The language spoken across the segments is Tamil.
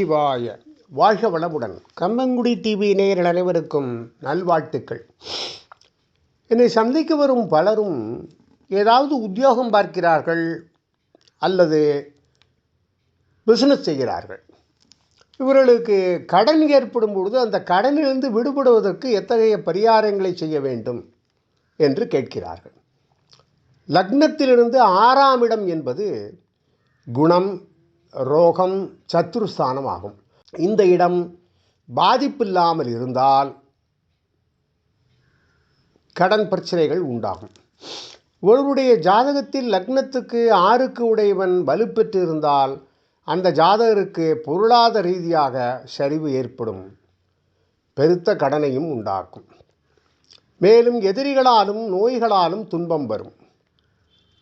சிவாய. வாழ்க வளமுடன். கம்மங்குடி டிவி நேயர்கள் அனைவருக்கும் நல்வாழ்த்துக்கள். என்னை சந்திக்க வரும் பலரும் ஏதாவது உத்தியோகம் பார்க்கிறார்கள் அல்லது பிஸ்னஸ் செய்கிறார்கள். இவர்களுக்கு கடன் ஏற்படும் பொழுது அந்த கடனிலிருந்து விடுபடுவதற்கு எத்தகைய பரிகாரங்களை செய்ய வேண்டும் என்று கேட்கிறார்கள். லக்னத்திலிருந்து ஆறாம் இடம் என்பது குணம் ரோகம் சத்ருஸ்தானம் ஆகும் இந்த இடம் பாதிப்பில்லாமல் இருந்தால் கடன் பிரச்சனைகள் உண்டாகும். ஒருவருடைய ஜாதகத்தில் லக்னத்துக்கு ஆறுக்கு உடையவன் வலுப்பெற்று இருந்தால் அந்த ஜாதகருக்கு பொருளாதார ரீதியாக சரிவு ஏற்படும். பெருத்த கடனையும் உண்டாக்கும். மேலும் எதிரிகளாலும் நோய்களாலும் துன்பம் வரும்.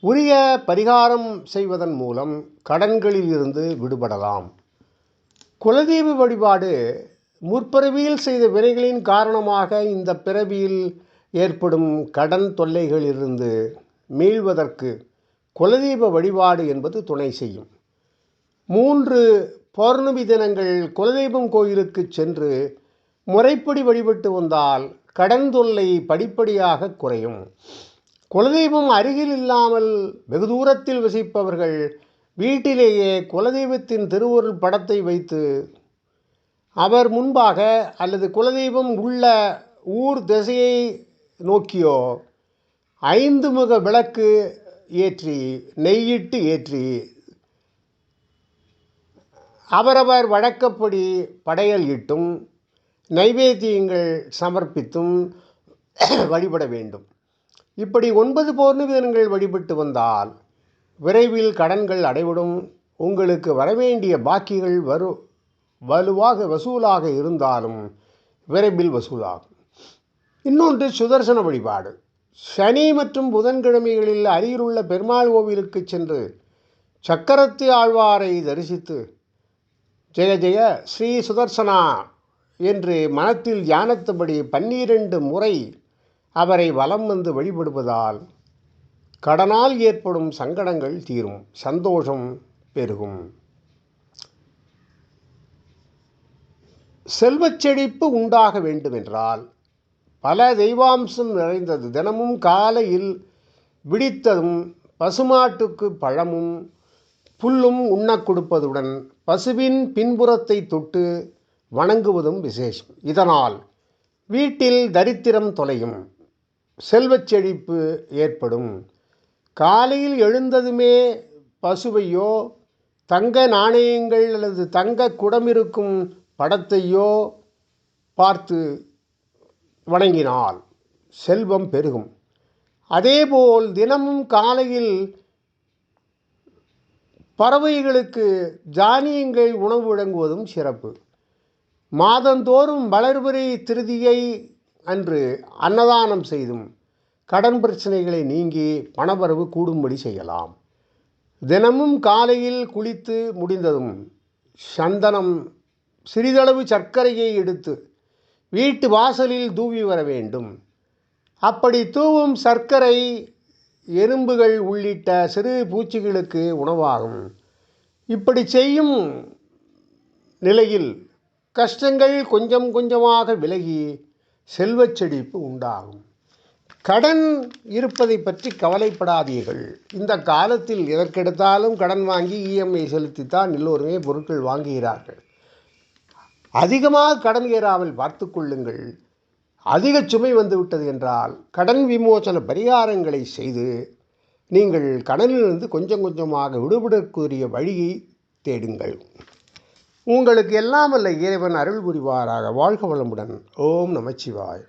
உரிய பரிகாரம் செய்வதன் மூலம் கடன்களில் இருந்து விடுபடலாம். குலதெய்வ வழிபாடு முற்பிறவியில் செய்த வினைகளின் காரணமாக இந்த பிறவியில் ஏற்படும் கடன் தொல்லைகளிலிருந்து மீள்வதற்கு குலதெய்வ வழிபாடு என்பது துணை செய்யும். மூன்று பௌர்ணமி தினங்கள் குலதெய்வம் கோயிலுக்கு சென்று முறைப்படி வழிபட்டு வந்தால் கடன் தொல்லை படிப்படியாக குறையும். குலதெய்வம் அருகில் இல்லாமல் வெகு தூரத்தில் வசிப்பவர்கள் வீட்டிலேயே குலதெய்வத்தின் திருவருள் படத்தை வைத்து அவர் முன்பாக அல்லது குலதெய்வம் உள்ள ஊர் திசையை நோக்கியோ ஐந்து முக விளக்கு ஏற்றி நெய்யிட்டு ஏற்றி அவரவர் வழக்கப்படி படையல் இட்டும் நைவேத்தியங்கள் சமர்ப்பித்தும் வழிபட வேண்டும். இப்படி ஒன்பது பௌர்ணமிதன்கள் வழிபட்டு வந்தால் விரைவில் கடன்கள் அடைவிடும் உங்களுக்கு வரவேண்டிய பாக்கிகள் வரு வலுவாக வசூலாக இருந்தாலும் விரைவில் வசூலாகும். இன்னொன்று சுதர்சன வழிபாடு. சனி மற்றும் புதன்கிழமைகளில் அருகிலுள்ள பெருமாள் கோவிலுக்கு சென்று சக்கரத்து ஆழ்வாரை தரிசித்து ஜெய ஜெய ஸ்ரீ சுதர்சனா என்று மனத்தில் தியானத்தபடி பன்னிரண்டு முறை அவரை வலம் வந்து வழிபடுவதால் கடனால் ஏற்படும் சங்கடங்கள் தீரும் சந்தோஷம் பெருகும். செல்வச்செழிப்பு உண்டாக வேண்டுமென்றால் பல தெய்வாம்சம் நிறைந்தது. தினமும் காலையில் விடித்ததும் பசுமாட்டுக்கு பழமும் புல்லும் உண்ணக் கொடுப்பதுடன் பசுவின் பின்புறத்தை தொட்டு வணங்குவதும் விசேஷம். இதனால் வீட்டில் தரித்திரம் தொலையும். செல்வச் செழிப்பு ஏற்படும். காலையில் எழுந்ததுமே பசுவையோ தங்க நாணயங்கள் அல்லது தங்க குடம் இருக்கும் படத்தையோ பார்த்து வணங்கினால் செல்வம் பெருகும். அதேபோல் தினமும் காலையில் பறவைகளுக்கு தானியங்கள் உணவு வழங்குவதும் சிறப்பு. மாதந்தோறும் வளர்பிறை திருதியை அன்று அன்னதானம் செய்தும் கடன் பிரச்சனைகளை நீங்கி பணவரவு கூடும்படி செய்யலாம். தினமும் காலையில் குளித்து முடிந்ததும் சந்தனம் சிறிதளவு சர்க்கரையை எடுத்து வீட்டு வாசலில் தூவி வர வேண்டும். அப்படி தூவும் சர்க்கரை எறும்புகள் உள்ளிட்ட சிறு பூச்சிகளுக்கு உணவாகும். இப்படி செய்யும் நிலையில் கஷ்டங்கள் கொஞ்சம் கொஞ்சமாக விலகி செல்வச் செழிப்பு உண்டாகும். கடன் இருப்பதை பற்றி கவலைப்படாதீர்கள். இந்த காலத்தில் எதற்கெடுத்தாலும் கடன் வாங்கி இஎம்ஐ செலுத்தித்தான் எல்லோருமே பொருட்கள் வாங்குகிறார்கள். அதிகமாக கடன் ஏறாமல் பார்த்து கொள்ளுங்கள். அதிக சுமை வந்துவிட்டது என்றால் கடன் விமோசன பரிகாரங்களை செய்து நீங்கள் கடனிலிருந்து கொஞ்சம் கொஞ்சமாக விடுபடக்கூடிய வழியை தேடுங்கள். உங்களுக்கு எல்லாம் வல்ல இறைவன் அருள் புரிவாராக. வாழ்க வளமுடன். ஓம் நமச்சிவாய்